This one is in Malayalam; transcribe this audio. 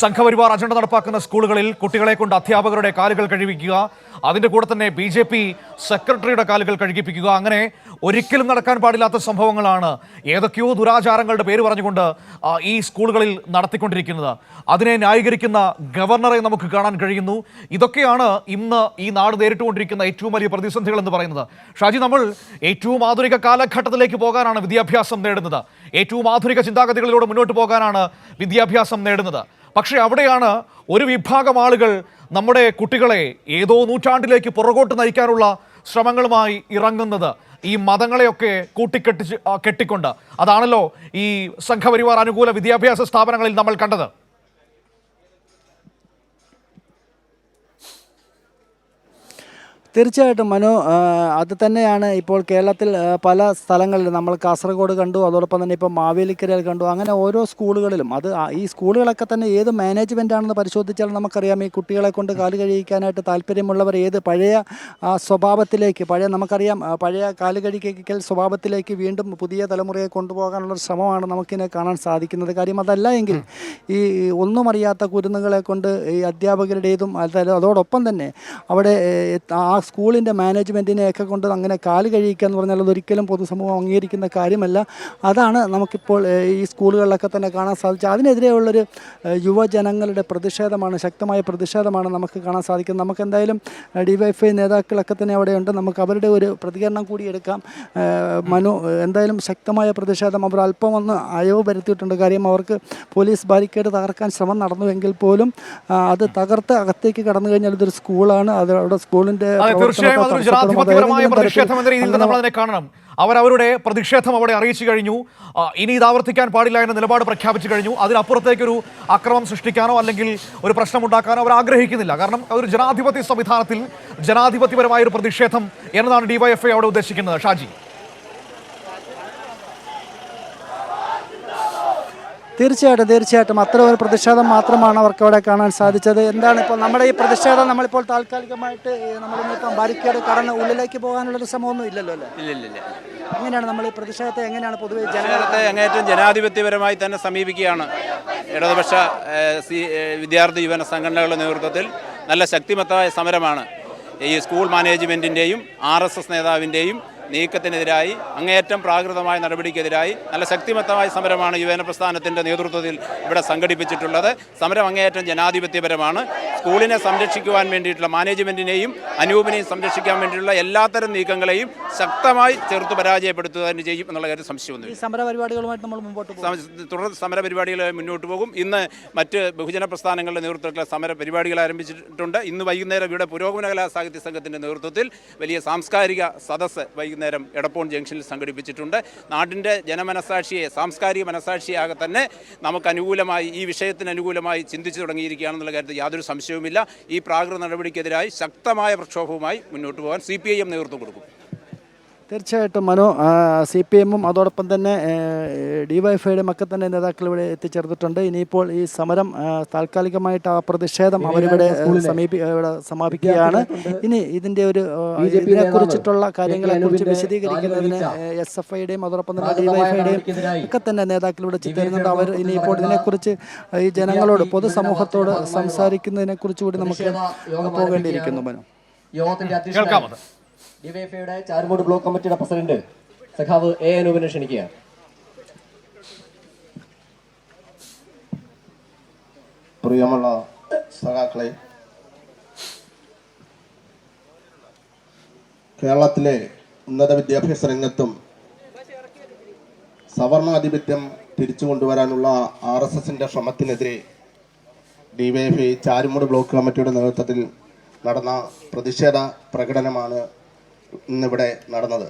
സംഘപരിവാർ അജണ്ട നടപ്പാക്കുന്ന സ്കൂളുകളിൽ കുട്ടികളെ കൊണ്ട് അധ്യാപകരുടെ കാലുകൾ കഴിപ്പിക്കുക അതിന്റെ കൂടെ തന്നെ ബി ജെ പി സെക്രട്ടറിയുടെ കാലുകൾ കഴുകിപ്പിക്കുക. അങ്ങനെ ഒരിക്കലും നടക്കാൻ പാടില്ലാത്ത സംഭവങ്ങളാണ് ഏതൊക്കെയോ ദുരാചാരങ്ങളുടെ പേര് പറഞ്ഞുകൊണ്ട് ഈ സ്കൂളുകളിൽ നടത്തിക്കൊണ്ടിരിക്കുന്നത്. അതിനെ ന്യായീകരിക്കുന്ന ഗവർണറെ നമുക്ക് കാണാൻ കഴിയുന്നു. ഇതൊക്കെയാണ് ഇന്ന് ഈ നാട് നേരിട്ടുകൊണ്ടിരിക്കുന്ന ഏറ്റവും വലിയ പ്രതിസന്ധികൾ എന്ന് പറയുന്നത്. ഷാജി നമ്മൾ ഏറ്റവും ആധുനിക കാലഘട്ടത്തിലേക്ക് പോകാനാണ് വിദ്യാഭ്യാസം നേടുന്നത്. ഏറ്റവും ആധുനിക ചിന്താഗതികളിലൂടെ മുന്നോട്ട് പോകാനാണ് വിദ്യാഭ്യാസം നേടുന്നത്. പക്ഷേ അവിടെയാണ് ഒരു വിഭാഗം ആളുകൾ നമ്മുടെ കുട്ടികളെ ഏതോ നൂറ്റാണ്ടിലേക്ക് പുറകോട്ട് നയിക്കാനുള്ള ശ്രമങ്ങളുമായി ഇറങ്ങുന്നത്. ഈ മതങ്ങളെയൊക്കെ കൂട്ടിക്കെട്ടിച്ച് കെട്ടിക്കൊണ്ട്. അതാണല്ലോ ഈ സംഘപരിവാർ അനുകൂല വിദ്യാഭ്യാസ സ്ഥാപനങ്ങളിൽ നമ്മൾ കണ്ടത്. തീർച്ചയായിട്ടും മനു അത് തന്നെയാണ് ഇപ്പോൾ കേരളത്തിൽ പല സ്ഥലങ്ങളിൽ നമ്മൾ കാസർഗോഡ് കണ്ടു അതോടൊപ്പം തന്നെ ഇപ്പോൾ മാവേലിക്കരയിൽ കണ്ടു അങ്ങനെ ഓരോ സ്കൂളുകളിലും അത് ഈ സ്കൂളുകളൊക്കെ തന്നെ ഏത് മാനേജ്മെന്റ് ആണെന്ന് പരിശോധിച്ചാൽ നമുക്കറിയാം ഈ കുട്ടികളെ കൊണ്ട് കാൽ കഴിയിക്കാനായിട്ട് താല്പര്യമുള്ളവർ ഏത് പഴയ സ്വഭാവത്തിലേക്ക് പഴയ നമുക്കറിയാം പഴയ കാൽ കഴിക്കൽ സ്വഭാവത്തിലേക്ക് വീണ്ടും പുതിയ തലമുറയെ കൊണ്ടുപോകാനുള്ള ശ്രമമാണ് നമുക്കിനെ കാണാൻ സാധിക്കുന്നത്. കാര്യം അതല്ല എങ്കിൽ ഈ ഒന്നും അറിയാത്ത കുരുന്നുകളെ കൊണ്ട് ഈ അധ്യാപകരുടേതും അതോടൊപ്പം തന്നെ അവിടെ ആ സ്കൂളിന്റെ മാനേജ്മെന്റിനെയൊക്കെ കൊണ്ട് അങ്ങനെ കാൽ കഴിയിക്കുക എന്ന് പറഞ്ഞാൽ അതൊരിക്കലും പൊതുസമൂഹം അംഗീകരിക്കുന്ന കാര്യമല്ല. അതാണ് നമുക്കിപ്പോൾ ഈ സ്കൂളുകളിലൊക്കെ തന്നെ കാണാൻ സാധിച്ചത്. അതിനെതിരെയുള്ളൊരു യുവജനങ്ങളുടെ പ്രതിഷേധമാണ് ശക്തമായ പ്രതിഷേധമാണ് നമുക്ക് കാണാൻ സാധിക്കുന്നത്. നമുക്ക് എന്തായാലും ഡിവൈഫൈ നേതാക്കളൊക്കെ തന്നെ അവിടെയുണ്ട്. നമുക്ക് അവരുടെ ഒരു പ്രതികരണം കൂടി എടുക്കാം. മനു എന്തായാലും ശക്തമായ പ്രതിഷേധം അവർ അല്പം ഒന്ന് അയവ് വരുത്തിയിട്ടുണ്ട് കാര്യം അവർക്ക് പോലീസ് ബാരിക്കേഡ് തകർക്കാൻ ശ്രമം നടന്നുവെങ്കിൽ പോലും അത് തകർത്ത് അകത്തേക്ക് കടന്നു കഴിഞ്ഞാൽ ഇതൊരു സ്കൂളാണ്. അത് അവിടെ സ്കൂളിന്റെ തീർച്ചയായും അതൊരു ജനാധിപത്യപരമായ പ്രതിഷേധം എന്ന രീതിയിൽ നമ്മൾ അതിനെ കാണണം. അവർ അവരുടെ പ്രതിഷേധം അവിടെ അറിയിച്ചു കഴിഞ്ഞു. ഇനി ഇത് ആവർത്തിക്കാൻ പാടില്ല എന്ന നിലപാട് പ്രഖ്യാപിച്ചു കഴിഞ്ഞു. അതിനപ്പുറത്തേക്കൊരു അക്രമം സൃഷ്ടിക്കാനോ അല്ലെങ്കിൽ ഒരു പ്രശ്നം ഉണ്ടാക്കാനോ അവർ ആഗ്രഹിക്കുന്നില്ല. കാരണം ഒരു ജനാധിപത്യ സംവിധാനത്തിൽ ജനാധിപത്യപരമായ ഒരു പ്രതിഷേധം എന്നതാണ് ഡിവൈഎഫ്ഐ അവിടെ ഉദ്ദേശിക്കുന്നത്. ഷാജി. തീർച്ചയായിട്ടും തീർച്ചയായിട്ടും. അത്ര ഒരു പ്രതിഷേധം മാത്രമാണ് അവർക്ക് അവിടെ കാണാൻ സാധിച്ചത്. എന്താണ് ഇപ്പോൾ നമ്മുടെ ഈ പ്രതിഷേധം നമ്മളിപ്പോൾ താൽക്കാലികമായിട്ട് നമ്മൾ നീക്കം ബാരിക്കേഡ് കടന്ന് ഉള്ളിലേക്ക് പോകാനുള്ളൊരു ശ്രമമൊന്നും ഇല്ലല്ലോ അല്ലേ? ഇല്ല എങ്ങനെയാണ് നമ്മൾ ഈ പ്രതിഷേധത്തെ എങ്ങനെയാണ് പൊതുവെ ജനങ്ങളെ അങ്ങേറ്റം ജനാധിപത്യപരമായി തന്നെ സമീപിക്കുകയാണ്. ഇടതുപക്ഷ സി വിദ്യാർത്ഥി യുവന സംഘടനകളുടെ നേതൃത്വത്തിൽ നല്ല ശക്തിമത്തായ സമരമാണ്. ഈ സ്കൂൾ മാനേജ്മെന്റിന്റെയും ആർ എസ് എസ് നേതാവിന്റെയും നീക്കത്തിനെതിരായി അങ്ങേയറ്റം പ്രാകൃതമായ നടപടിക്കെതിരായി നല്ല ശക്തിമത്തമായ സമരമാണ് യുവജന പ്രസ്ഥാനത്തിന്റെ നേതൃത്വത്തിൽ ഇവിടെ സംഘടിപ്പിച്ചിട്ടുള്ളത്. സമരം അങ്ങേയറ്റം ജനാധിപത്യപരമാണ്. സ്കൂളിനെ സംരക്ഷിക്കുവാൻ വേണ്ടിയിട്ടുള്ള മാനേജ്മെന്റിനെയും അനൂപിനെയും സംരക്ഷിക്കാൻ വേണ്ടിയിട്ടുള്ള എല്ലാത്തരം നീക്കങ്ങളെയും ശക്തമായി ചെറുത്ത് പരാജയപ്പെടുത്തുക തന്നെ ചെയ്യും എന്നുള്ള കാര്യം ഈ സമരപരിപാടികളുമായിട്ട് സമര പരിപാടികളുമായിട്ട് നമ്മൾ മുമ്പോട്ട് തുടർ സമര മുന്നോട്ട് പോകും. ഇന്ന് മറ്റ് ബഹുജന പ്രസ്ഥാനങ്ങളുടെ നേതൃത്വത്തിലുള്ള സമര പരിപാടികൾ ആരംഭിച്ചിട്ടുണ്ട്. ഇന്ന് വൈകുന്നേരം ഇവിടെ പുരോഗമന കലാ സാഹിത്യ സംഘത്തിന്റെ നേതൃത്വത്തിൽ വലിയ സാംസ്കാരിക സദസ്സ് വൈകുന്നേരം എടപ്പോൺ ജംഗ്ഷനിൽ സംഘടിപ്പിച്ചിട്ടുണ്ട്. നാടിന്റെ ജനമനസാക്ഷിയെ സാംസ്കാരിക മനസാക്ഷിയാകെ തന്നെ നമുക്ക് അനുകൂലമായി ഈ വിഷയത്തിന് അനുകൂലമായി ചിന്തിച്ചു തുടങ്ങിയിരിക്കുകയാണെന്നുള്ള കാര്യത്തിൽ യാതൊരു സംശയവുമില്ല ഈ പ്രാകൃത നടപടിക്കെതിരായി ശക്തമായ പ്രക്ഷോഭവുമായി മുന്നോട്ട് പോകാൻ സി നേതൃത്വം കൊടുക്കും. തീർച്ചയായിട്ടും മനോ സി പി എമ്മും അതോടൊപ്പം തന്നെ ഡിവൈഫൈയുടെയും ഒക്കെ തന്നെ നേതാക്കൾ ഇവിടെ എത്തിച്ചേർന്നിട്ടുണ്ട്. ഇനിയിപ്പോൾ ഈ സമരം താൽക്കാലികമായിട്ട് ആ പ്രതിഷേധം അവരിവിടെ സമീപി ഇവിടെ സമാപിക്കുകയാണ് ഇനി ഇതിന്റെ ഒരു ഇതിനെക്കുറിച്ചിട്ടുള്ള കാര്യങ്ങളെക്കുറിച്ച് വിശദീകരിക്കുന്നതിന് എസ് എഫ് ഐയുടെയും അതോടൊപ്പം തന്നെ ഡിവൈഫൈയുടെയും ഒക്കെ തന്നെ നേതാക്കൾ ഇവിടെ എത്തിച്ചേരുന്നുണ്ട് അവർ ഇനിയിപ്പോൾ ഇതിനെക്കുറിച്ച് ഈ ജനങ്ങളോട് പൊതുസമൂഹത്തോട് സംസാരിക്കുന്നതിനെക്കുറിച്ച് കൂടി നമുക്ക് പോകേണ്ടിയിരിക്കുന്നു മനോ. യോഗത്തിന്റെ കേൾക്കാമത്. ഡിവൈഎഫ്ഐയുടെ ചാരുമൂട് ബ്ലോക്ക് കമ്മിറ്റിയുടെ പ്രസിഡന്റ് സഖാവ് എ അനൂപിനെ ക്ഷണിക്കുകയാണ്. പ്രിയമുള്ള സഖാക്കളെ കേരളത്തിലെ ഉന്നത വിദ്യാഭ്യാസ രംഗത്തും സവർണാധിപത്യം തിരിച്ചു കൊണ്ടുവരാനുള്ള ആർ എസ് എസിന്റെ ശ്രമത്തിനെതിരെ ഡിവൈഎഫ്ഐ ചാരുമൂട് ബ്ലോക്ക് കമ്മിറ്റിയുടെ നേതൃത്വത്തിൽ നടന്ന പ്രതിഷേധ പ്രകടനമാണ് ഇന്നിവിടെ നടന്നത്.